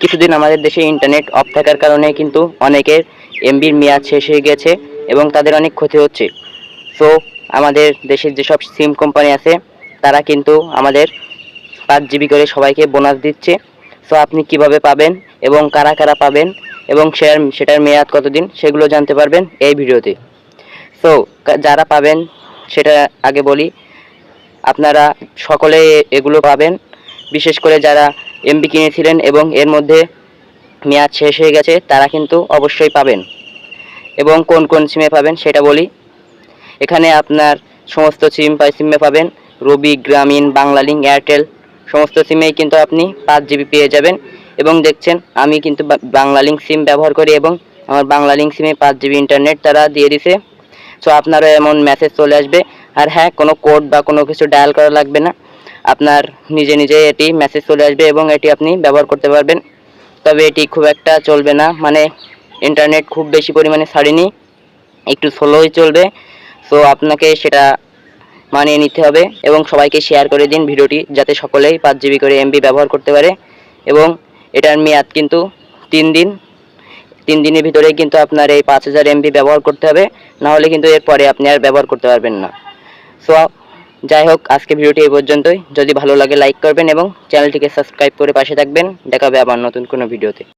কিছুদিন আমাদের দেশে ইন্টারনেট অফ থাকার কারণে কিন্তু অনেকের এমবির মেয়াদ শেষ হয়ে গেছে এবং তাদের অনেক ক্ষতি হচ্ছে। সো আমাদের দেশের যেসব সিম কোম্পানি আছে, তারা কিন্তু আমাদের পাঁচ জিবি করে সবাইকে বোনাস দিচ্ছে। সো আপনি কীভাবে পাবেন এবং কারা কারা পাবেন এবং সেটার সেটার মেয়াদ কতদিন সেগুলো জানতে পারবেন এই ভিডিওতে। সো যারা পাবেন, সেটা আগে বলি, আপনারা সকলে এগুলো পাবেন। বিশেষ করে যারা এমবি কিনেছিলেন এবং এর মধ্যে মেয়াদ শেষ হয়ে গেছে, তারা কিন্তু অবশ্যই পাবেন। এবং কোন কোন সিমে পাবেন সেটা বলি। এখানে আপনার সমস্ত সিম পাই সিমে পাবেন রবি গ্রামীণ বাংলালিংক এয়ারটেল সমস্ত সিমেই কিন্তু আপনি পাঁচ জিবি পেয়ে যাবেন। এবং দেখছেন, আমি কিন্তু বা- বাংলালিংক সিম ব্যবহার করি এবং আমার বাংলালিংক সিমে পাঁচ জিবি ইন্টারনেট তারা দিয়ে দিছে। সো আপনারও এমন মেসেজ চলে আসবে। আর হ্যাঁ কোনো কোড বা কোনো কিছু ডায়াল করা লাগবে না। আপনার নিজে নিজে এটি মেসেজ চলে আসবে এবং এটি আপনি ব্যবহার করতে পারবেন। তবে এটি খুব একটা চলবে না। মানে ইন্টারনেট খুব বেশি পরিমাণে ছাড়েনি। একটু স্লোই চলবে। সো আপনাকে সেটা মানিয়ে নিতে হবে এবং সবাইকে শেয়ার করে দিন ভিডিওটি যাতে সকলেই পাঁচ জিবি করে এমবি ব্যবহার করতে পারে। এবং এটার মেয়াদ কিন্তু তিন দিন। তিন দিনের ভিতরে কিন্তু আপনার এই পাঁচ হাজার এমবি ব্যবহার করতে হবে। না হলে কিন্তু এরপরে আপনি আর ব্যবহার করতে পারবেন না। সো যাই হোক আজকে ভিডিওটি এই পর্যন্তই। যদি ভালো লাগে লাইক করবেন এবং চ্যানেলটিকে সাবস্ক্রাইব করে পাশে থাকবেন। দেখা হবে আবার নতুন কোনো ভিডিওতে।